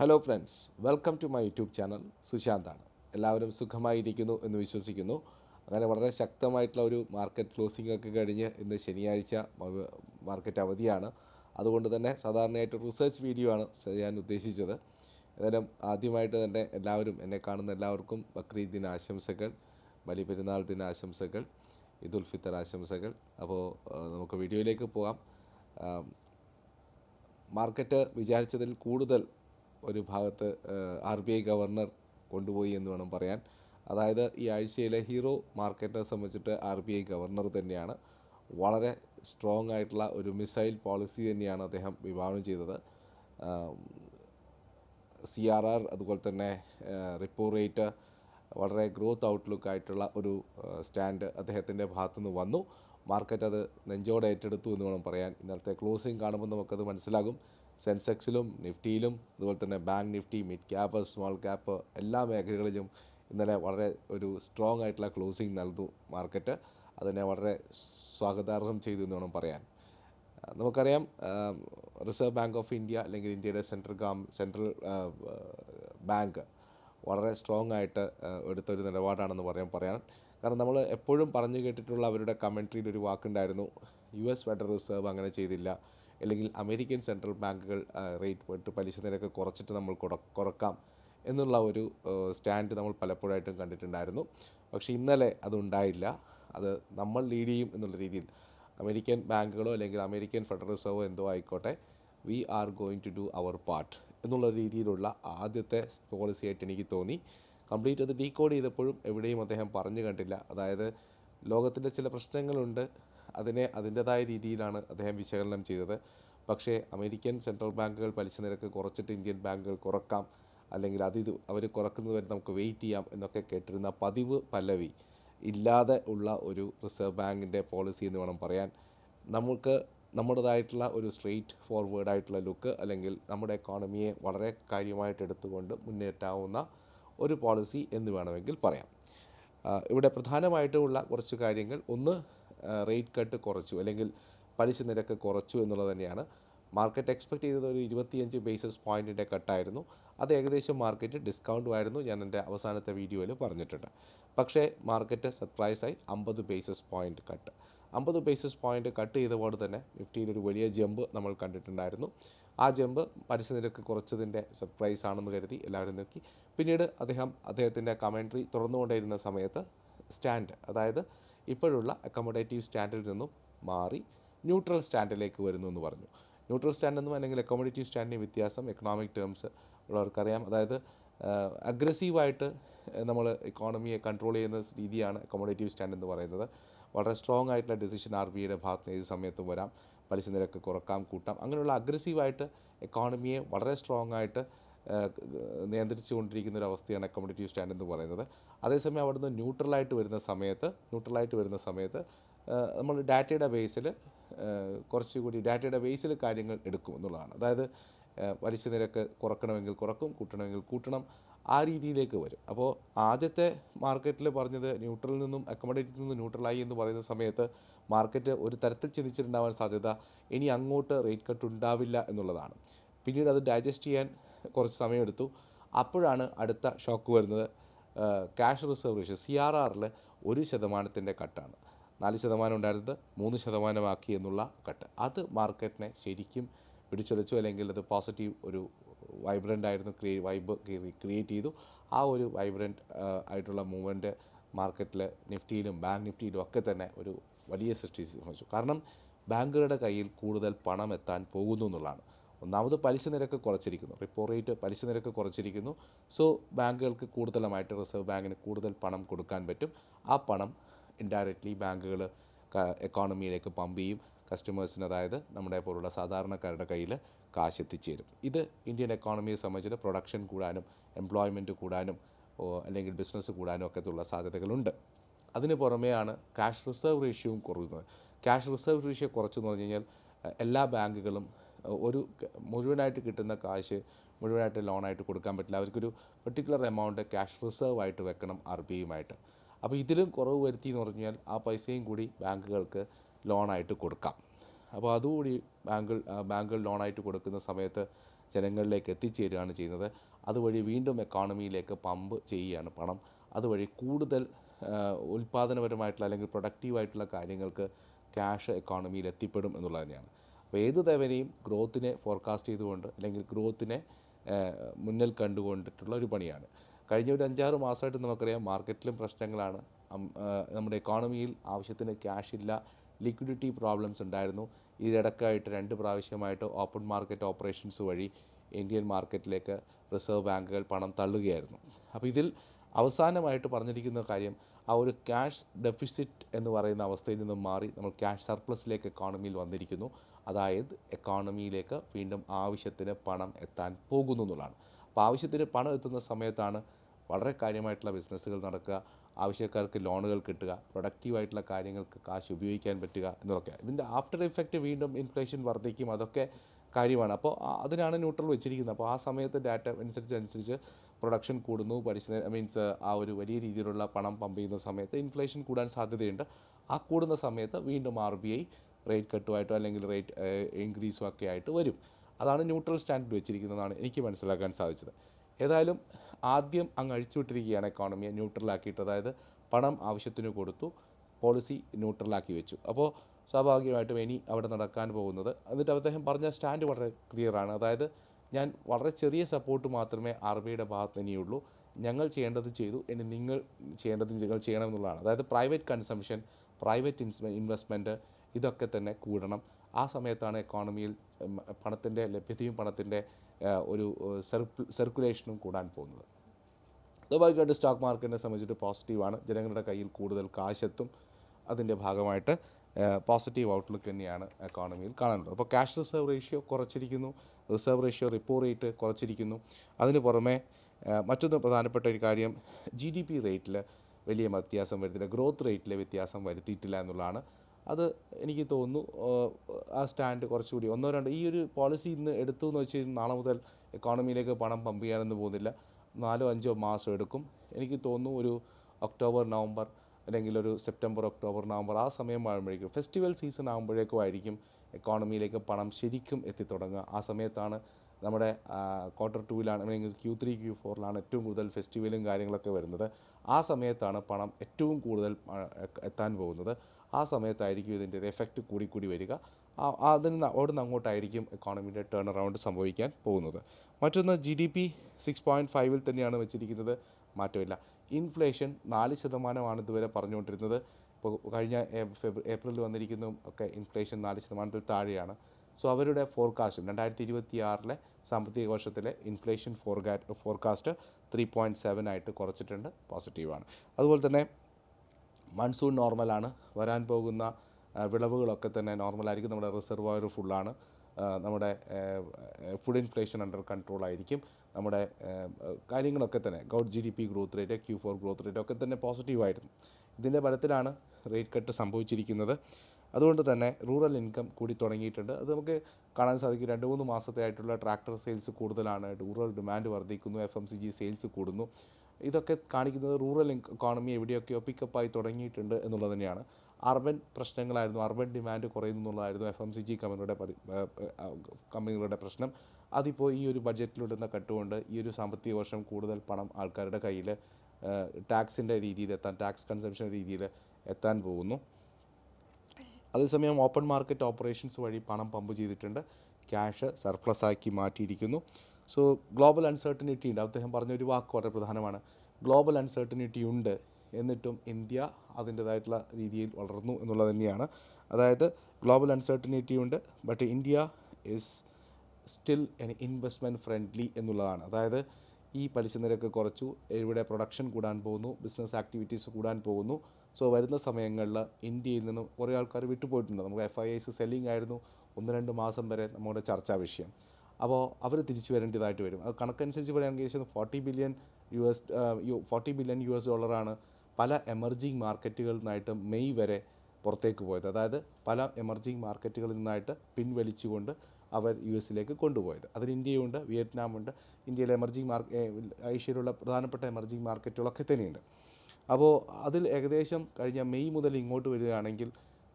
Hello friends welcome to my YouTube channel സുശാന്താണ് എല്ലാവരും സുഖമായിരിക്കുന്നു എന്ന് വിശ്വസിക്കുന്നു. അങ്ങനെ വളരെ ശക്തമായിട്ടുള്ള ഒരു മാർക്കറ്റ് ക്ലോസിംഗ് ഒക്കെ കഴിഞ്ഞ് ഇന്ന് ശനിയാഴ്ച മാർക്കറ്റ് അവധിയാണ്. അതുകൊണ്ട് തന്നെ സാധാരണയായിട്ട് റിസർച്ച് വീഡിയോ ആണ് ചെയ്യാൻ ഉദ്ദേശിച്ചത്. ഏതായാലും ആദ്യമായിട്ട് തന്നെ എല്ലാവരും എന്നെ കാണുന്ന എല്ലാവർക്കും ബക്രീദ് ദിന ആശംസകൾ ബലി പെരുന്നാൾ ദിന ആശംസകൾ ഇദുൽ ഫിത്തർ ആശംസകൾ. അപ്പോൾ നമുക്ക് വീഡിയോയിലേക്ക് പോകാം. മാർക്കറ്റ് വിചാരിച്ചതിൽ കൂടുതൽ ഒരു ഭാഗത്ത് ആർ ബി ഐ ഗവർണർ കൊണ്ടുപോയി എന്ന് വേണം പറയാൻ. അതായത് ഈ ആഴ്ചയിലെ ഹീറോ മാർക്കറ്റിനെ സംബന്ധിച്ചിട്ട് ആർ ബി ഐ ഗവർണർ തന്നെയാണ്. വളരെ സ്ട്രോങ് ആയിട്ടുള്ള ഒരു മിസൈൽ പോളിസി തന്നെയാണ് അദ്ദേഹം വിഭാവനം ചെയ്തത്. സി ആർ ആർ അതുപോലെ തന്നെ റിപ്പോ റേറ്റ് വളരെ ഗ്രോത്ത് ഔട്ട്ലുക്ക് ആയിട്ടുള്ള ഒരു സ്റ്റാൻഡ് അദ്ദേഹത്തിന്റെ ഭാഗത്തുനിന്ന് വന്നു. മാർക്കറ്റ് അത് നെഞ്ചോടെ ഏറ്റെടുത്തു എന്ന് വേണം പറയാൻ. ഇന്നലത്തെ ക്ലോസിംഗ് കാണുമ്പോൾ നമുക്കത് മനസ്സിലാകും. സെൻസെക്സിലും നിഫ്റ്റിയിലും അതുപോലെ തന്നെ bank Nifty mid cap small cap എല്ലാ മേഖലകളിലും ഇന്നലെ വളരെ ഒരു സ്ട്രോങ് ആയിട്ടുള്ള ക്ലോസിംഗ് നൽകു മാർക്കറ്റ് അതിനെ വളരെ സ്വാഗതാർഹം ചെയ്തു എന്ന് വേണം പറയാൻ. നമുക്കറിയാം റിസർവ് ബാങ്ക് ഓഫ് ഇന്ത്യ അല്ലെങ്കിൽ ഇന്ത്യയുടെ സെൻട്രൽ ഗവൺ സെൻട്രൽ ബാങ്ക് വളരെ സ്ട്രോങ് ആയിട്ട് എടുത്തൊരു നിലപാടാണെന്ന് പറയാൻ പറയാൻ. കാരണം നമ്മൾ എപ്പോഴും പറഞ്ഞു കേട്ടിട്ടുള്ള അവരുടെ കമൻട്രിയിൽ ഒരു വാക്കുണ്ടായിരുന്നു യു എസ് ഫെഡറൽ റിസർവ് അങ്ങനെ ചെയ്തില്ല. അല്ലെങ്കിൽ അമേരിക്കൻ സെൻട്രൽ ബാങ്കുകൾ റേറ്റ് പോയിട്ട് പലിശ നിരക്ക് കുറച്ചിട്ട് നമ്മൾ കുറ- കുറക്കാം എന്നുള്ള ഒരു സ്റ്റാൻഡ് നമ്മൾ പലപ്പോഴായിട്ടും കണ്ടിട്ടുണ്ടായിരുന്നു. പക്ഷേ ഇന്നലെ അതുണ്ടായില്ല അത് നമ്മൾ ലീഡ് ചെയ്യും എന്നുള്ള രീതിയിൽ അമേരിക്കൻ ബാങ്കുകളോ അല്ലെങ്കിൽ അമേരിക്കൻ ഫെഡറൽ റിസർവോ എന്തോ ആയിക്കോട്ടെ we are going to do our part എന്നുള്ള രീതിയിലുള്ള ആദ്യത്തെ പോളിസി ആയിട്ട് എനിക്ക് തോന്നി. കംപ്ലീറ്റ് അത് ഡീകോഡ് ചെയ്തപ്പോഴും എവിടെയും അദ്ദേഹം പറഞ്ഞു കണ്ടില്ല. അതായത് ലോകത്തിന്റെ ചില പ്രശ്നങ്ങളുണ്ട്. അതിനെ അതിന്റെതായ രീതിയിലാണ് അദ്ദേഹം വിശകലനം ചെയ്തത്. പക്ഷേ അമേരിക്കൻ സെൻട്രൽ ബാങ്കുകൾ പലിശ നിരക്ക് കുറച്ചിട്ട് ഇന്ത്യൻ ബാങ്കുകൾ കുറക്കാം അല്ലെങ്കിൽ അത് ഇത് അവർ കുറക്കുന്നത് വരെ നമുക്ക് വെയിറ്റ് ചെയ്യാം എന്നൊക്കെ കേട്ടിരുന്ന പതിവ് പല്ലവി ഇല്ലാതെ ഉള്ള ഒരു റിസർവ് ബാങ്കിന്റെ പോളിസി എന്ന് വേണം പറയാൻ. നമുക്ക് നമ്മുടേതായിട്ടുള്ള ഒരു സ്ട്രെയിറ്റ് ഫോർവേഡ് ആയിട്ടുള്ള ലുക്ക് അല്ലെങ്കിൽ നമ്മുടെ എക്കോണമിയെ വളരെ കാര്യമായിട്ട് എടുത്തുകൊണ്ട് മുന്നേറ്റാവുന്ന ഒരു പോളിസി എന്ന് വേണമെങ്കിൽ പറയാം. ഇവിടെ പ്രധാനമായിട്ടുമുള്ള കുറച്ച് കാര്യങ്ങൾ. ഒന്ന് റേറ്റ് കട്ട് കുറച്ചു അല്ലെങ്കിൽ പലിശ നിരക്ക് കുറച്ചു എന്നുള്ളത് തന്നെയാണ്. മാർക്കറ്റ് എക്സ്പെക്ട് ചെയ്തത് ഒരു ഇരുപത്തിയഞ്ച് ബേസിസ് പോയിന്റിന്റെ കട്ടായിരുന്നു അത് ഏകദേശം മാർക്കറ്റ് ഡിസ്കൗണ്ടും ആയിരുന്നു ഞാൻ എന്റെ അവസാനത്തെ വീഡിയോയിൽ പറഞ്ഞിട്ടുണ്ട്. പക്ഷേ മാർക്കറ്റ് സർപ്രൈസായി അമ്പത് ബേസിസ് പോയിന്റ് കട്ട് അമ്പത് ബേസിസ് പോയിന്റ് കട്ട് ചെയ്തപോലെ തന്നെ നിഫ്റ്റിയിൽ ഒരു വലിയ ജമ്പ് നമ്മൾ കണ്ടിട്ടുണ്ടായിരുന്നു. ആ ജമ്പ് പലിശ നിരക്ക് കുറച്ചതിന്റെ സർപ്രൈസ് ആണെന്ന് കരുതി എല്ലാവരും നോക്കി പിന്നീട് അദ്ദേഹം അദ്ദേഹത്തിന്റെ കമൻട്രി തുറന്നുകൊണ്ടിരുന്ന സമയത്ത് സ്റ്റാൻഡ് അതായത് ഇപ്പോഴുള്ള അക്കോമഡേറ്റീവ് സ്റ്റാൻഡിൽ നിന്നും മാറി ന്യൂട്രൽ സ്റ്റാൻഡിലേക്ക് വരുന്നു എന്ന് പറഞ്ഞു. ന്യൂട്രൽ സ്റ്റാൻഡെന്നും അല്ലെങ്കിൽ അക്കോമഡേറ്റീവ് സ്റ്റാൻഡിന്റെ വ്യത്യാസം എക്കണോമിക് ടേംസ് ഉള്ളവർക്കറിയാം. അതായത് അഗ്രസീവായിട്ട് നമ്മൾ ഇക്കോണമിയെ കൺട്രോൾ ചെയ്യുന്ന രീതിയാണ് അക്കോമഡേറ്റീവ് സ്റ്റാൻഡ് എന്ന് പറയുന്നത്. വളരെ സ്ട്രോങ് ആയിട്ടുള്ള ഡിസിഷൻ ആർ ബി ഐയുടെ ഭാഗത്ത് ഏത് സമയത്തും വരാം. പലിശ നിരക്ക് കുറക്കാം കൂട്ടാം. അങ്ങനെയുള്ള അഗ്രസീവായിട്ട് എക്കോണമിയെ വളരെ സ്ട്രോങ് ആയിട്ട് ഏഹ്, നിയന്ത്രിച്ചു കൊണ്ടിരിക്കുന്ന ഒരു അവസ്ഥയാണ് അക്കോമഡേറ്റീവ് സ്റ്റാൻഡ് എന്ന് പറയുന്നത്. അതേസമയം അവിടുന്ന് ന്യൂട്രലായിട്ട് വരുന്ന സമയത്ത് ന്യൂട്രലായിട്ട് വരുന്ന സമയത്ത് നമ്മൾ ഡാറ്റയുടെ ബേസിൽ കുറച്ചുകൂടി ഡാറ്റയുടെ ബേസിൽ കാര്യങ്ങൾ എടുക്കും എന്നുള്ളതാണ്. അതായത് പലിശ നിരക്ക് കുറക്കണമെങ്കിൽ കുറക്കും കൂട്ടണമെങ്കിൽ കൂട്ടണം ആ രീതിയിലേക്ക് വരും. അപ്പോൾ ആദ്യത്തെ മാർക്കറ്റിൽ പറഞ്ഞത് ന്യൂട്രലിൽ നിന്നും അക്കോമഡേറ്റിൽ നിന്നും ന്യൂട്രലായി എന്ന് പറയുന്ന സമയത്ത് മാർക്കറ്റ് ഒരു തരത്തിൽ ചിന്തിച്ചിട്ടുണ്ടാവാൻ സാധ്യത ഇനി അങ്ങോട്ട് റേറ്റ് കട്ട് ഉണ്ടാവില്ല എന്നുള്ളതാണ്. പിന്നീട് അത് ഡൈജസ്റ്റ് ചെയ്യാൻ കുറച്ച് സമയമെടുത്തു. അപ്പോഴാണ് അടുത്ത ഷോക്ക് വരുന്നത്. Cash reserve ratio C R ആറിൽ ഒരു ശതമാനത്തിന്റെ കട്ടാണ്. നാല് ശതമാനം ഉണ്ടായിരുന്നത് മൂന്ന് ശതമാനമാക്കി എന്നുള്ള കട്ട്. അത് മാർക്കറ്റിനെ ശരിക്കും പിടിച്ചുലച്ചു അല്ലെങ്കിൽ അത് പോസിറ്റീവ് ഒരു വൈബ്രന്റ് ആയിരുന്നു ക്രിയേ വൈബ് ക്രിയേറ്റ് ചെയ്തു. ആ ഒരു വൈബ്രന്റ് ആയിട്ടുള്ള മൂവ്മെന്റ് മാർക്കറ്റിൽ നിഫ്റ്റിയിലും ബാങ്ക് നിഫ്റ്റിയിലും ഒക്കെ തന്നെ ഒരു വലിയ സൃഷ്ടി സംഭവിച്ചു കാരണം ബാങ്കുകളുടെ കയ്യിൽ കൂടുതൽ പണം എത്താൻ പോകുന്നു എന്നുള്ളതാണ്. ഒന്നാമത് പലിശ നിരക്ക് കുറച്ചിരിക്കുന്നു. റിപ്പോ റേറ്റ് പലിശ നിരക്ക് കുറച്ചിരിക്കുന്നു. സോ ബാങ്കുകൾക്ക് കൂടുതലുമായിട്ട് റിസർവ് ബാങ്കിന് കൂടുതൽ പണം കൊടുക്കാൻ പറ്റും. ആ പണം ഇൻഡയറക്റ്റ്ലി ബാങ്കുകൾ എക്കോണമിയിലേക്ക് പമ്പ് ചെയ്യും. കസ്റ്റമേഴ്സിന് അതായത് നമ്മുടെ പോലുള്ള സാധാരണക്കാരുടെ കയ്യിൽ കാശ് എത്തിച്ചേരും. ഇത് ഇന്ത്യൻ എക്കോണമിയെ സംബന്ധിച്ചിട്ട് പ്രൊഡക്ഷൻ കൂടാനും എംപ്ലോയ്മെന്റ് കൂടാനും അല്ലെങ്കിൽ ബിസിനസ് കൂടാനും ഒക്കെ ഉള്ള സാധ്യതകളുണ്ട്. അതിന് പുറമെയാണ് ക്യാഷ് റിസർവ് റേഷ്യവും കുറയുന്നത്. ക്യാഷ് റിസർവ് റേഷ്യോ കുറച്ചെന്ന് പറഞ്ഞു കഴിഞ്ഞാൽ എല്ലാ ബാങ്കുകളും ഒരു മുഴുവനായിട്ട് കിട്ടുന്ന കാശ് മുഴുവനായിട്ട് ലോണായിട്ട് കൊടുക്കാൻ പറ്റില്ല. അവർക്കൊരു പെർട്ടിക്കുലർ എമൗണ്ട് ക്യാഷ് റിസർവ് ആയിട്ട് വെക്കണം ആർ ബി ഐയുമായിട്ട്. അപ്പോൾ ഇതിലും കുറവ് വരുത്തി എന്ന് പറഞ്ഞാൽ ആ പൈസയും കൂടി ബാങ്കുകൾക്ക് ലോണായിട്ട് കൊടുക്കാം. അപ്പോൾ അതുകൂടി ബാങ്കുകൾ ബാങ്കുകൾ ലോണായിട്ട് കൊടുക്കുന്ന സമയത്ത് ജനങ്ങളിലേക്ക് എത്തിച്ചേരുകയാണ് ചെയ്യുന്നത്. അതുവഴി വീണ്ടും എക്കോണമിയിലേക്ക് പമ്പ് ചെയ്യുകയാണ് പണം. അതുവഴി കൂടുതൽ ഉൽപ്പാദനപരമായിട്ടുള്ള അല്ലെങ്കിൽ പ്രൊഡക്റ്റീവായിട്ടുള്ള കാര്യങ്ങൾക്ക് ക്യാഷ് എക്കോണമിയിൽ എത്തിപ്പെടും എന്നുള്ളത് തന്നെയാണ്. അപ്പോൾ ഏത് തവനയും ഗ്രോത്തിനെ ഫോർകാസ്റ്റ് ചെയ്തുകൊണ്ട് അല്ലെങ്കിൽ ഗ്രോത്തിനെ മുന്നിൽ കണ്ടുകൊണ്ടിട്ടുള്ള ഒരു പണിയാണ്. കഴിഞ്ഞ ഒരു അഞ്ചാറ് മാസമായിട്ട് നമുക്കറിയാം മാർക്കറ്റിലും പ്രശ്നങ്ങളാണ്. നമ്മുടെ എക്കോണമിയിൽ ആവശ്യത്തിന് ക്യാഷ് ഇല്ല ലിക്വിഡിറ്റി പ്രോബ്ലംസ് ഉണ്ടായിരുന്നു. ഇതിടക്കായിട്ട് രണ്ട് പ്രാവശ്യമായിട്ട് ഓപ്പൺ മാർക്കറ്റ് ഓപ്പറേഷൻസ് വഴി ഇന്ത്യൻ മാർക്കറ്റിലേക്ക് റിസർവ് ബാങ്കുകൾ പണം തള്ളുകയായിരുന്നു. അപ്പോൾ ഇതിൽ അവസാനമായിട്ട് പറഞ്ഞിരിക്കുന്ന കാര്യം ആ ഒരു ക്യാഷ് ഡെഫിസിറ്റ് എന്ന് പറയുന്ന അവസ്ഥയിൽ നിന്നും മാറി നമ്മൾ ക്യാഷ് സർപ്ലസിലേക്ക് എക്കോണമിയിൽ വന്നിരിക്കുന്നു. അതായത് എക്കോണമിയിലേക്ക് വീണ്ടും ആവശ്യത്തിന് പണം എത്താൻ പോകുന്നു എന്നുള്ളതാണ്. അപ്പോൾ ആവശ്യത്തിന് പണം എത്തുന്ന സമയത്താണ് വളരെ കാര്യമായിട്ടുള്ള ബിസിനസ്സുകൾ നടക്കുക ആവശ്യക്കാർക്ക് ലോണുകൾ കിട്ടുക പ്രൊഡക്റ്റീവായിട്ടുള്ള കാര്യങ്ങൾക്ക് കാശ് ഉപയോഗിക്കാൻ പറ്റുക എന്നൊക്കെ ഇതിന്റെ ആഫ്റ്റർ ഇഫക്റ്റ് വീണ്ടും ഇൻഫ്ലേഷൻ വർദ്ധിക്കും അതൊക്കെ കാര്യമാണ്. അപ്പോൾ അതിനാണ് ന്യൂട്രൽ വെച്ചിരിക്കുന്നത്. അപ്പോൾ ആ സമയത്ത് ഡാറ്റ അനുസരിച്ച് അനുസരിച്ച് പ്രൊഡക്ഷൻ കൂടുന്നു പരിശ്ര മീൻസ് ആ ഒരു വലിയ രീതിയിലുള്ള പണം പമ്പ് ചെയ്യുന്ന സമയത്ത് ഇൻഫ്ലേഷൻ കൂടാൻ സാധ്യതയുണ്ട്. ആ കൂടുന്ന സമയത്ത് വീണ്ടും ആർ ബി ഐ റേറ്റ് കട്ടുമായിട്ടോ അല്ലെങ്കിൽ റേറ്റ് ഇൻക്രീസും ഒക്കെ ആയിട്ട് വരും. അതാണ് ന്യൂട്രൽ സ്റ്റാൻഡേർഡ് വെച്ചിരിക്കുന്നതാണ് എനിക്ക് മനസ്സിലാക്കാൻ സാധിച്ചത്. ഏതായാലും ആദ്യം അങ്ങ് അഴിച്ചുവിട്ടിരിക്കുകയാണ് എക്കോണമിയെ ന്യൂട്രലാക്കിയിട്ട് അതായത് പണം ആവശ്യത്തിന് കൊടുത്തു പോളിസി ന്യൂട്രലാക്കി വെച്ചു. അപ്പോൾ സ്വാഭാവികമായിട്ടും ഇനി അവിടെ നടക്കാൻ പോകുന്നത്. എന്നിട്ട് അദ്ദേഹം പറഞ്ഞ സ്റ്റാൻഡ് വളരെ ക്ലിയറാണ് അതായത് ഞാൻ വളരെ ചെറിയ സപ്പോർട്ട് മാത്രമേ ആർ ബി ഐയുടെ ഭാഗത്ത് ഇനിയുള്ളൂ. ഞങ്ങൾ ചെയ്യേണ്ടത് ചെയ്തു. ഇനി നിങ്ങൾ ചെയ്യേണ്ടത് നിങ്ങൾ ചെയ്യണമെന്നുള്ളതാണ് അതായത് പ്രൈവറ്റ് കൺസംഷൻ പ്രൈവറ്റ് ഇൻവെസ്റ്റ്മെന്റ് ഇതൊക്കെ തന്നെ കൂടണം. ആ സമയത്താണ് എക്കോണമിയിൽ പണത്തിന്റെ ലഭ്യതയും പണത്തിന്റെ ഒരു സർക്കുലേഷനും കൂടാൻ പോകുന്നത്. സ്വാഭാവികമായിട്ട് സ്റ്റോക്ക് മാർക്കറ്റിനെ സംബന്ധിച്ചിട്ട് പോസിറ്റീവാണ് ജനങ്ങളുടെ കയ്യിൽ കൂടുതൽ കാശെത്തും. അതിന്റെ ഭാഗമായിട്ട് പോസിറ്റീവ് ഔട്ട്ലുക്ക് തന്നെയാണ് എക്കോണമിയിൽ കാണാനുള്ളത്. അപ്പോൾ ക്യാഷ് റിസർവ് റേഷ്യോ കുറച്ചിരിക്കുന്നു. റിസർവ് റേഷ്യോ റിപ്പോ റേറ്റ് കുറച്ചിരിക്കുന്നു. അതിന് പുറമെ മറ്റൊന്ന് പ്രധാനപ്പെട്ട ഒരു കാര്യം ജി ഡി പി റേറ്റിൽ വലിയ വ്യത്യാസം വരുത്തില്ല ഗ്രോത്ത് റേറ്റിൽ വ്യത്യാസം വരുത്തിയിട്ടില്ല എന്നുള്ളതാണ് അത് എനിക്ക് തോന്നുന്നു ആ, സ്റ്റാൻഡ് കുറച്ചുകൂടി ഒന്നോ രണ്ടോ ഈ ഒരു പോളിസി ഇന്ന് എടുത്തു എന്ന് വെച്ച് കഴിഞ്ഞാൽ നാളെ മുതൽ എക്കോണമിയിലേക്ക് പണം പമ്പ് ചെയ്യാനൊന്നും പോകുന്നില്ല. നാലോ അഞ്ചോ മാസം എടുക്കും. എനിക്ക് തോന്നുന്നു ഒരു ഒക്ടോബർ നവംബർ അല്ലെങ്കിൽ ഒരു സെപ്റ്റംബർ ഒക്ടോബർ നവംബർ ആ സമയം ആകുമ്പോഴേക്കും ഫെസ്റ്റിവൽ സീസൺ ആകുമ്പോഴേക്കും ആയിരിക്കും എക്കോണമിയിലേക്ക് പണം ശരിക്കും എത്തിത്തുടങ്ങുക ആ സമയത്താണ് നമ്മുടെ ക്വാർട്ടർ ടൂവിലാണ് അല്ലെങ്കിൽ ക്യൂ ത്രീ ക്യൂ ഫോറിലാണ് ഏറ്റവും കൂടുതൽ ഫെസ്റ്റിവലും കാര്യങ്ങളൊക്കെ വരുന്നത്. ആ സമയത്താണ് പണം ഏറ്റവും കൂടുതൽ എത്താൻ പോകുന്നത്. ആ സമയത്തായിരിക്കും ഇതിന്റെ ഒരു എഫക്റ്റ് കൂടി വരിക. നിന്ന് അവിടെ നിന്ന് അങ്ങോട്ടായിരിക്കും എക്കോണമിയുടെ ടേൺ അറൗണ്ട് സംഭവിക്കാൻ പോകുന്നത്. മറ്റൊന്ന് G D P six point ഫൈവിൽ തന്നെയാണ് വെച്ചിരിക്കുന്നത്. മാറ്റമില്ല. ഇൻഫ്ലേഷൻ നാല് ശതമാനമാണ് ഇതുവരെ പറഞ്ഞുകൊണ്ടിരുന്നത്. ഇപ്പോൾ കഴിഞ്ഞ വന്നിരിക്കുന്ന ഏപ്രിലിൽ വന്നിരിക്കുന്നതും ഒക്കെ ഇൻഫ്ലേഷൻ നാല് ശതമാനത്തിൽ താഴെയാണ്. സോ അവരുടെ ഫോർകാസ്റ്റ് രണ്ടായിരത്തി ഇരുപത്തി ആറിലെ സാമ്പത്തിക വർഷത്തിലെ inflation fore forecast three point seven ആയിട്ട് കുറച്ചിട്ടുണ്ട്. പോസിറ്റീവാണ് അതുപോലെ തന്നെ മൺസൂൺ നോർമലാണ് വരാൻ പോകുന്ന വിളവുകളൊക്കെ തന്നെ നോർമലായിരിക്കും നമ്മുടെ റിസർവോയർ ഫുള്ളാണ് നമ്മുടെ ഫുഡ് ഇൻഫ്ലേഷൻ അണ്ടർ കൺട്രോൾ ആയിരിക്കും. നമ്മുടെ കാര്യങ്ങളൊക്കെ തന്നെ Gaud G D P growth rate Q four growth rate ഒക്കെ തന്നെ പോസിറ്റീവായിരുന്നു ഇതിന്റെ ബലത്തിലാണ് റേറ്റ് കട്ട് സംഭവിച്ചിരിക്കുന്നത്. അതുകൊണ്ട് തന്നെ റൂറൽ ഇൻകം കൂടി തുടങ്ങിയിട്ടുണ്ട്. അത് നമുക്ക് കാണാൻ സാധിക്കും. രണ്ട് മൂന്ന് മാസത്തെ ആയിട്ടുള്ള ട്രാക്ടർ സെയിൽസ് കൂടുതലാണ്. റൂറൽ ഡിമാൻഡ് വർദ്ധിക്കുന്നു. F M C G sales കൂടുന്നു. ഇതൊക്കെ കാണിക്കുന്നത് റൂറൽ ഇക്കോണമി എവിടെയൊക്കെയോ പിക്കപ്പായി തുടങ്ങിയിട്ടുണ്ട് എന്നുള്ളത് തന്നെയാണ്. അർബൻ പ്രശ്നങ്ങളായിരുന്നു. അർബൻ ഡിമാൻഡ് കുറയുന്നു എന്നുള്ളതായിരുന്നു എഫ് എം സി ജി കമ്പനിയുടെ കമ്പനികളുടെ പ്രശ്നം. അതിപ്പോൾ ഈ ഒരു ബഡ്ജറ്റിലിടുന്ന കട്ടുകൊണ്ട് ഈ ഒരു സാമ്പത്തിക വർഷം കൂടുതൽ പണം ആൾക്കാരുടെ കയ്യിൽ ടാക്സിന്റെ രീതിയിൽ എത്താൻ ടാക്സ് കൺസംഷൻ രീതിയിൽ എത്താൻ പോകുന്നു. അതേസമയം ഓപ്പൺ മാർക്കറ്റ് ഓപ്പറേഷൻസ് വഴി പണം പമ്പ് ചെയ്തിട്ടുണ്ട്. ക്യാഷ് സർപ്ലസ് ആക്കി മാറ്റിയിരിക്കുന്നു. സോ ഗ്ലോബൽ അൺസർട്ടനിറ്റി ഉണ്ട്. അദ്ദേഹം പറഞ്ഞ ഒരു വാക്ക് വളരെ പ്രധാനമാണ്. ഗ്ലോബൽ അൺസർട്ടനിറ്റി ഉണ്ട് എന്നിട്ടും ഇന്ത്യ അതിന്റേതായിട്ടുള്ള രീതിയിൽ വളർന്നു എന്നുള്ളത് തന്നെയാണ്. അതായത് ഗ്ലോബൽ അൺസർട്ടനിറ്റി ഉണ്ട് but India is still an investment friendly എന്നുള്ളതാണ്. അതായത് ഈ പലിശ നിരക്ക് കുറച്ചു ഇവിടെ പ്രൊഡക്ഷൻ കൂടാൻ പോകുന്നു ബിസിനസ് ആക്ടിവിറ്റീസ് കൂടാൻ പോകുന്നു. സോ വരുന്ന സമയങ്ങളിൽ ഇന്ത്യയിൽ നിന്നും കുറേ ആൾക്കാർ വിട്ടുപോയിട്ടുണ്ട്. നമുക്ക് എഫ് ഐ ഐസ് സെല്ലിംഗ് ആയിരുന്നു. ഒന്ന് രണ്ട് മാസം വരെ നമ്മുടെ ചർച്ചാ വിഷയം. അപ്പോൾ അവർ തിരിച്ചു വരേണ്ടതായിട്ട് വരും. അത് കണക്കനുസരിച്ച് പറയുകയാണെങ്കിൽ ഏകദേശം forty billion U S forty billion U S ഡോളറാണ് പല എമർജിങ് മാർക്കറ്റുകളിൽ നിന്നായിട്ട് മെയ് വരെ പുറത്തേക്ക് പോയത്. അതായത് പല എമർജിങ് മാർക്കറ്റുകളിൽ നിന്നായിട്ട് പിൻവലിച്ചുകൊണ്ട് അവർ യു എസിലേക്ക് കൊണ്ടുപോയത്. അതിൽ ഇന്ത്യയുണ്ട് വിയറ്റ്നാമുണ്ട് ഇന്ത്യയിലെ എമർജിങ് മാർക്ക് ഏഷ്യയിലുള്ള പ്രധാനപ്പെട്ട എമർജിങ് മാർക്കറ്റുകളൊക്കെ തന്നെയുണ്ട്. അപ്പോൾ അതിൽ ഏകദേശം കഴിഞ്ഞ മെയ് മുതൽ ഇങ്ങോട്ട് വരികയാണെങ്കിൽ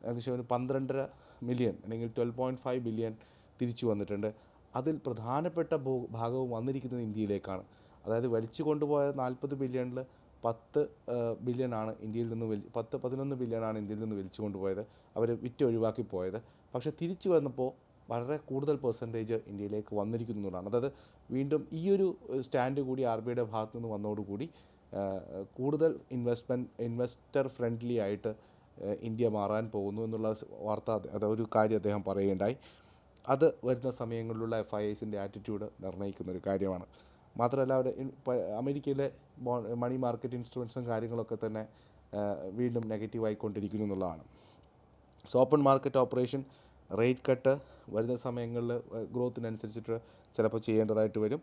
ഏകദേശം ഒരു പന്ത്രണ്ടര മില്യൺ അല്ലെങ്കിൽ ട്വൽവ് പോയിന്റ് ഫൈവ് ബില്യൺ തിരിച്ചു വന്നിട്ടുണ്ട്. അതിൽ പ്രധാനപ്പെട്ട ഭാഗവും വന്നിരിക്കുന്നത് ഇന്ത്യയിലേക്കാണ്. അതായത് വലിച്ചു കൊണ്ടുപോയ നാൽപ്പത് ബില്യണിൽ പത്ത് ബില്യണാണ് ഇന്ത്യയിൽ നിന്ന് വലി പത്ത് പതിനൊന്ന് ബില്യണാണ് ഇന്ത്യയിൽ നിന്ന് വലിച്ചു കൊണ്ടുപോയത്. അവർ വിറ്റ് ഒഴിവാക്കി പോയത്. പക്ഷേ തിരിച്ചു വന്നപ്പോൾ വളരെ കൂടുതൽ പെർസെന്റേജ് ഇന്ത്യയിലേക്ക് വന്നിരിക്കുന്നു അതായത് വീണ്ടും ഈ ഒരു സ്റ്റാൻഡ് കൂടി ആർ ബി ഐയുടെ ഭാഗത്തു നിന്ന് വന്നതോടുകൂടി കൂടുതൽ ഇൻവെസ്റ്റ്മെന്റ് ഇൻവെസ്റ്റർ ഫ്രണ്ട്ലി ആയിട്ട് ഇന്ത്യ മാറാൻ പോകുന്നു എന്നുള്ള വാർത്ത അത് ഒരു കാര്യം അദ്ദേഹം പറയുകയുണ്ടായി. അത് വരുന്ന സമയങ്ങളിലുള്ള എഫ് ഐ എസിന്റെ ആറ്റിറ്റ്യൂഡ് നിർണയിക്കുന്ന ഒരു കാര്യമാണ്. മാത്രമല്ല അവിടെ അമേരിക്കയിലെ മണി മാർക്കറ്റ് ഇൻസ്ട്രുമെൻസും കാര്യങ്ങളൊക്കെ തന്നെ വീണ്ടും നെഗറ്റീവ് ആയിക്കൊണ്ടിരിക്കുന്നു എന്നുള്ളതാണ്. So open market operation rate cut വരുന്ന സമയങ്ങളിൽ ഗ്രോത്തിനനുസരിച്ചിട്ട് ചിലപ്പോൾ ചെയ്യേണ്ടതായിട്ട് വരും.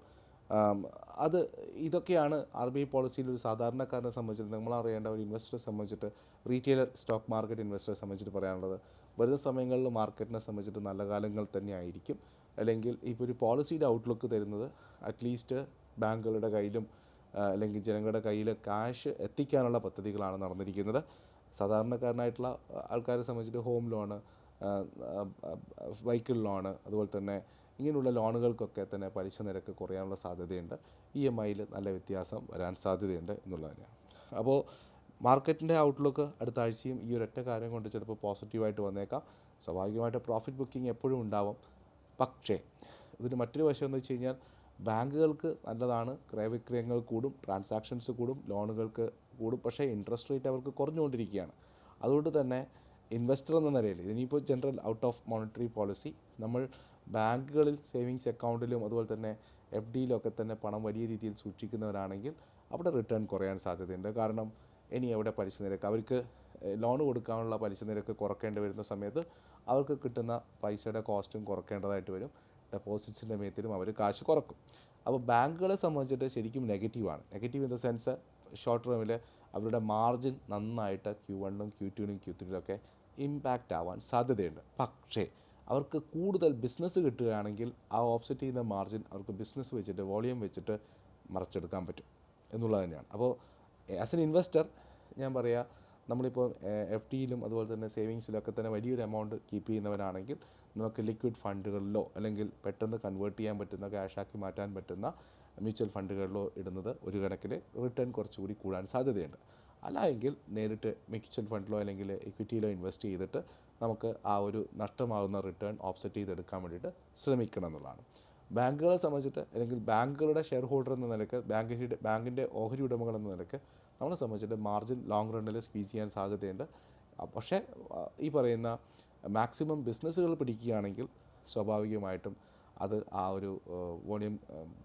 അത് ഇതൊക്കെയാണ് ആർ ബി ഐ പോളിസിയിൽ ഒരു സാധാരണക്കാരനെ സംബന്ധിച്ചിട്ട് നമ്മൾ അറിയേണ്ട ഒരു ഇൻവെസ്റ്ററെ സംബന്ധിച്ചിട്ട് റീറ്റെയിലർ സ്റ്റോക്ക് മാർക്കറ്റ് ഇൻവെസ്റ്ററെ സംബന്ധിച്ചിട്ട് പറയാനുള്ളത്. വരുന്ന സമയങ്ങളിൽ മാർക്കറ്റിനെ സംബന്ധിച്ചിട്ട് നല്ല കാലങ്ങൾ തന്നെ ആയിരിക്കും. അല്ലെങ്കിൽ ഇപ്പോൾ ഒരു പോളിസിയുടെ ഔട്ട്ലുക്ക് തരുന്നത് അറ്റ്ലീസ്റ്റ് ബാങ്കുകളുടെ കയ്യിലും അല്ലെങ്കിൽ ജനങ്ങളുടെ കയ്യിൽ ക്യാഷ് എത്തിക്കാനുള്ള പദ്ധതികളാണ് നടന്നിരിക്കുന്നത്. സാധാരണക്കാരനായിട്ടുള്ള ആൾക്കാരെ സംബന്ധിച്ചിട്ട് ഹോം ലോണ് വെഹിക്കിൾ ലോണ് അതുപോലെ തന്നെ ഇങ്ങനെയുള്ള ലോണുകൾക്കൊക്കെ തന്നെ പലിശ നിരക്ക് കുറയാനുള്ള സാധ്യതയുണ്ട്. ഇ എം ഐയിൽ നല്ല വ്യത്യാസം വരാൻ സാധ്യതയുണ്ട് എന്നുള്ളത് തന്നെയാണ് അപ്പോൾ മാർക്കറ്റിന്റെ ഔട്ട്ലുക്ക് അടുത്ത ആഴ്ചയും ഈ ഒരൊറ്റ കാര്യം കൊണ്ട് ചിലപ്പോൾ പോസിറ്റീവായിട്ട് വന്നേക്കാം. സ്വാഭാവികമായിട്ട് പ്രോഫിറ്റ് ബുക്കിംഗ് എപ്പോഴും ഉണ്ടാവും. പക്ഷേ ഇതിന് മറ്റൊരു വശം എന്ന് വെച്ച് കഴിഞ്ഞാൽ ബാങ്കുകൾക്ക് നല്ലതാണ് ക്രയവിക്രയങ്ങൾ കൂടും ട്രാൻസാക്ഷൻസ് കൂടും ലോണുകൾക്ക് കൂടും. പക്ഷേ ഇൻട്രസ്റ്റ് റേറ്റ് അവർക്ക് കുറഞ്ഞുകൊണ്ടിരിക്കുകയാണ്. അതുകൊണ്ട് തന്നെ ഇൻവെസ്റ്റർ എന്ന നിലയിൽ ഇനിയിപ്പോൾ general out of monetary policy നമ്മൾ ബാങ്കുകളിൽ സേവിങ്സ് അക്കൗണ്ടിലും അതുപോലെ തന്നെ എഫ് ഡിയിലൊക്കെ തന്നെ പണം വലിയ രീതിയിൽ സൂക്ഷിക്കുന്നവരാണെങ്കിൽ അവിടെ റിട്ടേൺ കുറയാൻ സാധ്യതയുണ്ട്. കാരണം ഇനി എവിടെ പലിശ നിരക്ക്? അവർക്ക് ലോൺ കൊടുക്കാനുള്ള പലിശ നിരക്ക് കുറയ്ക്കേണ്ടി വരുന്ന സമയത്ത് അവർക്ക് കിട്ടുന്ന പൈസയുടെ കോസ്റ്റും കുറയ്ക്കേണ്ടതായിട്ട് വരും. ഡെപ്പോസിറ്റ്സിന്റെ മേത്തിലും അവർ കാശ് കുറക്കും. അപ്പോൾ ബാങ്കുകളെ സംബന്ധിച്ചിട്ട് ശരിക്കും നെഗറ്റീവാണ് negative in the sense short ടേമിൽ അവരുടെ മാർജിൻ നന്നായിട്ട് ക്യൂ വണ്ണും ക്യൂ ടുവിനും ക്യൂ ത്രീയിലൊക്കെ ഇമ്പാക്റ്റ് ആവാൻ സാധ്യതയുണ്ട്. പക്ഷേ അവർക്ക് കൂടുതൽ ബിസിനസ് കിട്ടുകയാണെങ്കിൽ ആ ഓപ്സെറ്റ് ചെയ്യുന്ന മാർജിൻ അവർക്ക് ബിസിനസ് വെച്ചിട്ട് വോളിയം വെച്ചിട്ട് മറച്ചെടുക്കാൻ പറ്റും. എന്നുള്ളത് തന്നെയാണ്. അപ്പോൾ ആസ് എൻ ഇൻവെസ്റ്റർ ഞാൻ പറയാം നമ്മളിപ്പോൾ എഫ് ഡിയിലും അതുപോലെ തന്നെ സേവിങ്സിലൊക്കെ തന്നെ വലിയൊരു എമൗണ്ട് കീപ്പ് ചെയ്യുന്നവരാണെങ്കിൽ നമുക്ക് ലിക്വിഡ് ഫണ്ടുകളിലോ അല്ലെങ്കിൽ പെട്ടെന്ന് കൺവേർട്ട് ചെയ്യാൻ പറ്റുന്ന ക്യാഷാക്കി മാറ്റാൻ പറ്റുന്ന മ്യൂച്വൽ ഫണ്ടുകളിലോ ഇടുന്നത് ഒരു കണക്കിൽ റിട്ടേൺ കുറച്ചുകൂടി കൂടാൻ സാധ്യതയുണ്ട്. അല്ല എങ്കിൽ നേരിട്ട് മ്യൂച്വൽ ഫണ്ടിലോ അല്ലെങ്കിൽ ഇക്വിറ്റിയിലോ ഇൻവെസ്റ്റ് ചെയ്തിട്ട് നമുക്ക് ആ ഒരു നഷ്ടമാകുന്ന റിട്ടേൺ ഓഫ്സെറ്റ് ചെയ്തെടുക്കാൻ വേണ്ടിയിട്ട് ശ്രമിക്കണം എന്നുള്ളതാണ്. ബാങ്കുകളെ സംബന്ധിച്ചിട്ട് അല്ലെങ്കിൽ ബാങ്കുകളുടെ ഷെയർ ഹോൾഡർ എന്ന നിലയ്ക്ക് ബാങ്കിന്റെ ബാങ്കിന്റെ ഓഹരി ഉടമകൾ എന്ന നിലയ്ക്ക് നമ്മളെ സംബന്ധിച്ചിട്ട് മാർജിൻ ലോങ് റണ്ണിൽ സ്ക്വീസ് ചെയ്യാൻ സാധ്യതയുണ്ട്. പക്ഷേ ഈ പറയുന്ന മാക്സിമം ബിസിനസ്സുകൾ പിടിക്കുകയാണെങ്കിൽ സ്വാഭാവികമായിട്ടും അത് ആ ഒരു വോളിയം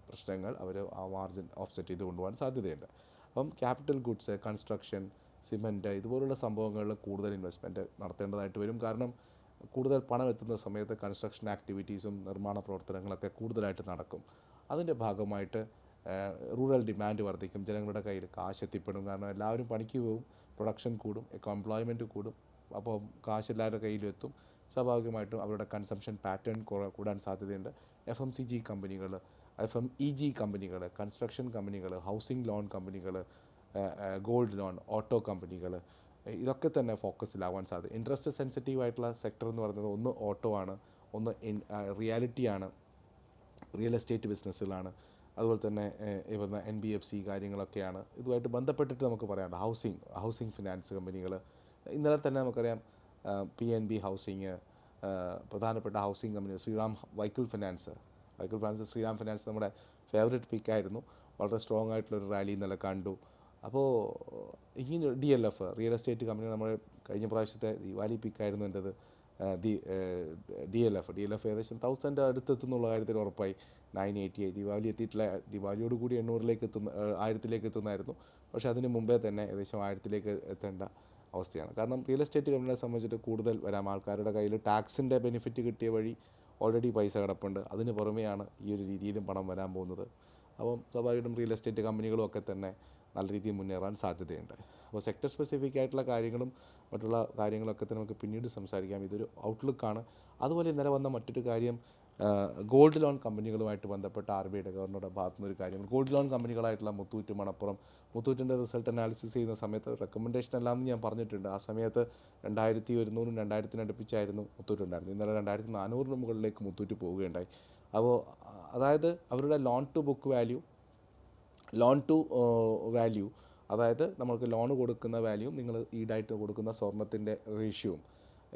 പ്രശ്നങ്ങൾ അവർ ആ മാർജിൻ ഓഫ്സെറ്റ് ചെയ്ത് കൊണ്ടുപോകാൻ സാധ്യതയുണ്ട്. അപ്പം ക്യാപിറ്റൽ ഗുഡ്സ് കൺസ്ട്രക്ഷൻ സിമന്റ് ഇതുപോലുള്ള സംഭവങ്ങളിൽ കൂടുതൽ ഇൻവെസ്റ്റ്മെന്റ് നടത്തേണ്ടതായിട്ട് വരും. കാരണം കൂടുതൽ പണം എത്തുന്ന സമയത്ത് കൺസ്ട്രക്ഷൻ ആക്ടിവിറ്റീസും നിർമ്മാണ പ്രവർത്തനങ്ങളൊക്കെ കൂടുതലായിട്ട് നടക്കും. അതിന്റെ ഭാഗമായിട്ട് റൂറൽ ഡിമാൻഡ് വർദ്ധിക്കും. ജനങ്ങളുടെ കയ്യിൽ കാശ് എത്തിപ്പെടും കാരണം എല്ലാവരും പണിക്ക് പോകും പ്രൊഡക്ഷൻ കൂടും എംപ്ലോയ്മെന്റ് കൂടും. അപ്പോൾ കാശ് എല്ലാവരുടെ കയ്യിലും എത്തും സ്വാഭാവികമായിട്ടും അവരുടെ കൺസംഷൻ പാറ്റേൺ കൂടാൻ സാധ്യതയുണ്ട്. എഫ് എം സി ജി കമ്പനികൾ എഫ് എം ഇ ജി കമ്പനികൾ കൺസ്ട്രക്ഷൻ കമ്പനികൾ ഹൗസിംഗ് ലോൺ കമ്പനികൾ ഗോൾഡ് ലോൺ ഓട്ടോ കമ്പനികൾ ഇതൊക്കെ തന്നെ ഫോക്കസിലാവാൻ സാധ്യത. ഇൻട്രസ്റ്റ് സെൻസിറ്റീവ് ആയിട്ടുള്ള സെക്ടർ എന്ന് പറയുന്നത് ഒന്ന് ഓട്ടോ ആണ് ഒന്ന് റിയാലിറ്റിയാണ് റിയൽ എസ്റ്റേറ്റ് ബിസിനസ്സുകളാണ് അതുപോലെ തന്നെ പറഞ്ഞ എൻ ബി എഫ് സി കാര്യങ്ങളൊക്കെയാണ്. ഇതുമായിട്ട് ബന്ധപ്പെട്ടിട്ട് നമുക്ക് പറയാനുണ്ട് ഹൗസിംഗ് ഹൗസിംഗ് ഫിനാൻസ് കമ്പനികൾ. ഇന്നലെ തന്നെ നമുക്കറിയാം പി എൻ ബി ഹൗസിങ് പ്രധാനപ്പെട്ട housing company Shriram vehicle finance. Vehicle finance Shriram finance നമ്മുടെ ഫേവറേറ്റ് പിക്കായിരുന്നു വളരെ സ്ട്രോങ് ആയിട്ടുള്ളൊരു റാലി ഇന്നലെ കണ്ടു. അപ്പോൾ ഇങ്ങനെ D L F real estate company നമ്മുടെ കഴിഞ്ഞ പ്രാവശ്യത്തെ ദിവാലി പിക്കായിരുന്നു എന്റെത് the D L F. D L F ഏകദേശം തൗസൻഡ് അടുത്തെത്തുന്നുള്ള കാര്യത്തിൽ ഉറപ്പായി. നയൻ എയ്റ്റി ആയി ദീപാവലി എത്തിയിട്ടില്ല. ദീപാവലിയോട് കൂടി എണ്ണൂറിലേക്ക് എത്തുന്ന ആയിരത്തിലേക്ക് എത്തുന്നതായിരുന്നു പക്ഷേ അതിന് മുമ്പേ തന്നെ ഏകദേശം ആയിരത്തിലേക്ക് എത്തേണ്ട അവസ്ഥയാണ്. കാരണം റിയൽ എസ്റ്റേറ്റ് കമ്പനിയെ സംബന്ധിച്ചിട്ട് കൂടുതൽ വരാം. ആൾക്കാരുടെ കയ്യിൽ ടാക്സിന്റെ ബെനിഫിറ്റ് കിട്ടിയ വഴി ഓൾറെഡി പൈസ കിടപ്പുണ്ട്. അതിന് പുറമെയാണ് ഈ ഒരു രീതിയിലും പണം വരാൻ പോകുന്നത്. അപ്പം സ്വാഭാവികമായിട്ടും റിയൽ എസ്റ്റേറ്റ് കമ്പനികളും ഒക്കെ തന്നെ നല്ല രീതിയിൽ മുന്നേറാൻ സാധ്യതയുണ്ട്. അപ്പോൾ സെക്ടർ സ്പെസിഫിക് ആയിട്ടുള്ള കാര്യങ്ങളും മറ്റുള്ള കാര്യങ്ങളൊക്കെ തന്നെ നമുക്ക് പിന്നീട് സംസാരിക്കാം. ഇതൊരു ഔട്ട്ലുക്കാണ് അതുപോലെ ഇന്നലെ വന്ന മറ്റൊരു കാര്യം ഗോൾഡ് ലോൺ കമ്പനികളുമായിട്ട് ബന്ധപ്പെട്ട ആർ ബി ഐയുടെ ഗവർണറുടെ ഭാഗത്തു നിന്ന് ഒരു കാര്യം. ഗോൾഡ് ലോൺ കമ്പനികളായിട്ടുള്ള മുത്തൂറ്റ് മണപ്പുറം മുത്തൂറ്റിന്റെ റിസൾട്ട് അനാലിസിസ് ചെയ്യുന്ന സമയത്ത് റെക്കമെൻഡേഷൻ എല്ലാം ഞാൻ പറഞ്ഞിട്ടുണ്ട്. ആ സമയത്ത് രണ്ടായിരത്തി ഒരുന്നൂറും രണ്ടായിരത്തിന് അടുപ്പിച്ചായിരുന്നു മുത്തൂറ്റ് ഉണ്ടായിരുന്നത്. ഇന്നലെ രണ്ടായിരത്തി നാനൂറിന് മുകളിലേക്ക് മുത്തൂറ്റ് പോവുകയുണ്ടായി. അപ്പോൾ അതായത് അവരുടെ loan to book value loan to value അതായത് നമ്മൾക്ക് ലോൺ കൊടുക്കുന്ന വാല്യൂ നിങ്ങൾ ഈടായിട്ട് കൊടുക്കുന്ന സ്വർണത്തിന്റെ റേഷ്യോവും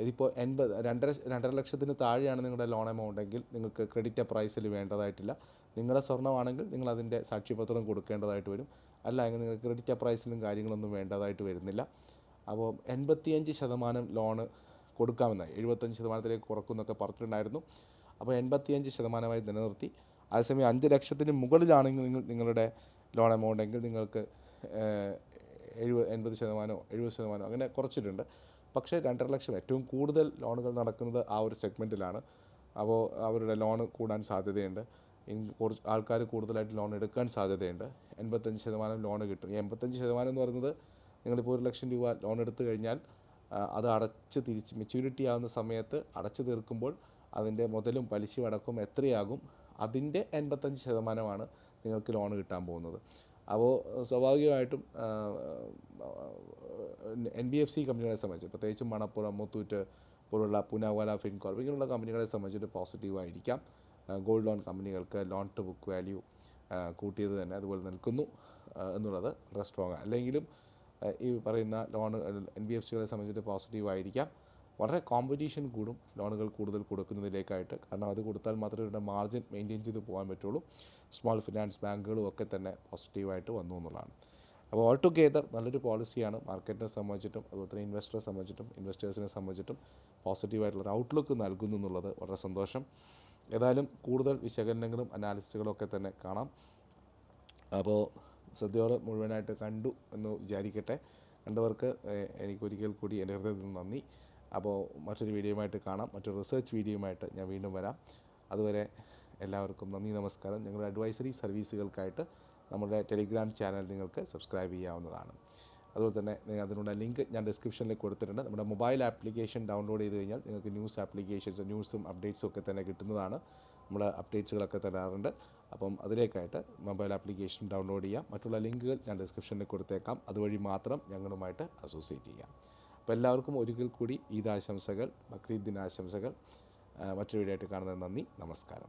ഇതിപ്പോൾ എൺപത് രണ്ടര രണ്ടര ലക്ഷത്തിന് താഴെയാണ് നിങ്ങളുടെ ലോൺ എമൗണ്ട് എങ്കിൽ നിങ്ങൾക്ക് ക്രെഡിറ്റ് പ്രൈസിൽ വേണ്ടതായിട്ടില്ല. നിങ്ങളുടെ സ്വർണമാണെങ്കിൽ നിങ്ങൾ അതിന്റെ സാക്ഷ്യപത്രം കൊടുക്കേണ്ടതായിട്ട് വരും. അല്ല എങ്കിൽ നിങ്ങൾക്ക് ക്രെഡിറ്റ് പ്രൈസിലും കാര്യങ്ങളൊന്നും വേണ്ടതായിട്ട് വരുന്നില്ല. അപ്പോൾ എൺപത്തിയഞ്ച് ശതമാനം ലോണ് കൊടുക്കാമെന്നായി എഴുപത്തഞ്ച് ശതമാനത്തിലേക്ക് കുറക്കുമെന്നൊക്കെ പറഞ്ഞിട്ടുണ്ടായിരുന്നു. അപ്പോൾ എൺപത്തിയഞ്ച് ശതമാനമായി നിലനിർത്തി. അതേസമയം അഞ്ച് ലക്ഷത്തിന് മുകളിലാണെങ്കിൽ നിങ്ങൾ നിങ്ങളുടെ ലോൺ എമൗണ്ട് എങ്കിൽ നിങ്ങൾക്ക് എഴുപത് എൺപത് ശതമാനമോ എഴുപത് ശതമാനമോ അങ്ങനെ കുറച്ചിട്ടുണ്ട്. പക്ഷേ രണ്ടര ലക്ഷം ഏറ്റവും കൂടുതൽ ലോണുകൾ നടക്കുന്നത് ആ ഒരു സെഗ്മെന്റിലാണ് അപ്പോൾ അവരുടെ ലോൺ കൂടാൻ സാധ്യതയുണ്ട്. കുറച്ച് ആൾക്കാർ കൂടുതലായിട്ട് ലോൺ എടുക്കാൻ സാധ്യതയുണ്ട്. എൺപത്തഞ്ച് ശതമാനം ലോൺ കിട്ടും. ഈ എൺപത്തഞ്ച് ശതമാനം എന്ന് പറയുന്നത് നിങ്ങളിപ്പോൾ ഒരു ലക്ഷം രൂപ ലോൺ എടുത്തു കഴിഞ്ഞാൽ അത് അടച്ച് തിരിച്ച് മെച്യൂരിറ്റി ആവുന്ന സമയത്ത് അടച്ചു തീർക്കുമ്പോൾ അതിന്റെ മുതലും പലിശയും അടക്കം എത്രയാകും? അതിന്റെ എൺപത്തഞ്ച് ശതമാനമാണ് നിങ്ങൾക്ക് ലോൺ കിട്ടാൻ പോകുന്നത്. അപ്പോൾ സ്വാഭാവികമായിട്ടും എൻ ബി എഫ് സി കമ്പനികളെ സംബന്ധിച്ച് പ്രത്യേകിച്ചും മണപ്പുറം മുത്തൂറ്റ് പോലുള്ള പുനാവല ഫിൻകോർപ്പ് ഇങ്ങനെയുള്ള കമ്പനികളെ സംബന്ധിച്ചിട്ട് പോസിറ്റീവായിരിക്കാം ഗോൾഡ് ലോൺ കമ്പനികൾക്ക് ലോൺ ടു ബുക്ക് വാല്യൂ കൂട്ടിയത് തന്നെ അതുപോലെ നിൽക്കുന്നു എന്നുള്ളത് വളരെ സ്ട്രോങ് അല്ലെങ്കിലും ഈ പറയുന്ന ലോൺ എൻ ബി എഫ് സികളെ സംബന്ധിച്ചിട്ട് പോസിറ്റീവായിരിക്കാം വളരെ കോമ്പറ്റീഷൻ കൂടും ലോണുകൾ കൂടുതൽ കൊടുക്കുന്നതിലേക്കായിട്ട്. കാരണം അത് കൊടുത്താൽ മാത്രമേ ഇവരുടെ മാർജിൻ മെയിന്റെയിൻ ചെയ്ത് പോകാൻ പറ്റുള്ളൂ. സ്മോൾ ഫിനാൻസ് ബാങ്കുകളും ഒക്കെ തന്നെ പോസിറ്റീവായിട്ട് വന്നു എന്നുള്ളതാണ്. അപ്പോൾ ഓൾ ടുഗെദർ നല്ലൊരു പോളിസിയാണ് മാർക്കറ്റിനെ സംബന്ധിച്ചിട്ടും അതുപോലെ തന്നെ ഇൻവെസ്റ്ററെ സംബന്ധിച്ചിട്ടും ഇൻവെസ്റ്റേഴ്സിനെ സംബന്ധിച്ചിട്ടും പോസിറ്റീവായിട്ടുള്ള ഔട്ട്ലുക്ക് നൽകുന്നു എന്നുള്ളത് വളരെ സന്തോഷം. ഏതായാലും കൂടുതൽ വിശകലനങ്ങളും അനാലിസിസുകളും ഒക്കെ തന്നെ കാണാം. അപ്പോൾ സദ്യയോട് മുഴുവനായിട്ട് കണ്ടു എന്ന് വിചാരിക്കട്ടെ. കണ്ടവർക്ക് എനിക്കൊരിക്കൽ കൂടി എന്റെ ഹൃദയത്തിൽ നന്ദി. അപ്പോൾ മറ്റൊരു വീഡിയോയുമായിട്ട് കാണാം. മറ്റൊരു റിസർച്ച് വീഡിയോയുമായിട്ട് ഞാൻ വീണ്ടും വരാം. അതുവരെ എല്ലാവർക്കും നന്ദി നമസ്കാരം. ഞങ്ങളുടെ അഡ്വൈസറി സർവീസുകൾക്കായിട്ട് നമ്മുടെ ടെലിഗ്രാം ചാനൽ നിങ്ങൾക്ക് സബ്സ്ക്രൈബ് ചെയ്യാവുന്നതാണ്. അതുപോലെ തന്നെ നിങ്ങൾ അതിനുള്ള ലിങ്ക് ഞാൻ ഡിസ്ക്രിപ്ഷനിൽ കൊടുത്തിട്ടുണ്ട്. നമ്മുടെ മൊബൈൽ ആപ്ലിക്കേഷൻ ഡൗൺലോഡ് ചെയ്ത് കഴിഞ്ഞാൽ നിങ്ങൾക്ക് ന്യൂസ് ആപ്ലിക്കേഷൻസ് ന്യൂസും അപ്ഡേറ്റ്സും ഒക്കെ തന്നെ കിട്ടുന്നതാണ്. നമ്മൾ അപ്ഡേറ്റ്സുകളൊക്കെ തരാറുണ്ട്. അപ്പം അതിലേക്കായിട്ട് മൊബൈൽ ആപ്ലിക്കേഷൻ ഡൗൺലോഡ് ചെയ്യാം. മറ്റുള്ള ലിങ്കുകൾ ഞാൻ ഡിസ്ക്രിപ്ഷനിൽ കൊടുത്തേക്കാം. അതുവഴി മാത്രം ഞങ്ങളുമായിട്ട് അസോസിയേറ്റ് ചെയ്യാം. അപ്പോൾ എല്ലാവർക്കും ഒരിക്കൽ കൂടി ഈദ് ആശംസകൾ ബക്രീദ് ദിനാശംസകൾ മറ്റൊരു വീഡിയോ ആയിട്ട് കാണുന്നത് നന്ദി നമസ്കാരം.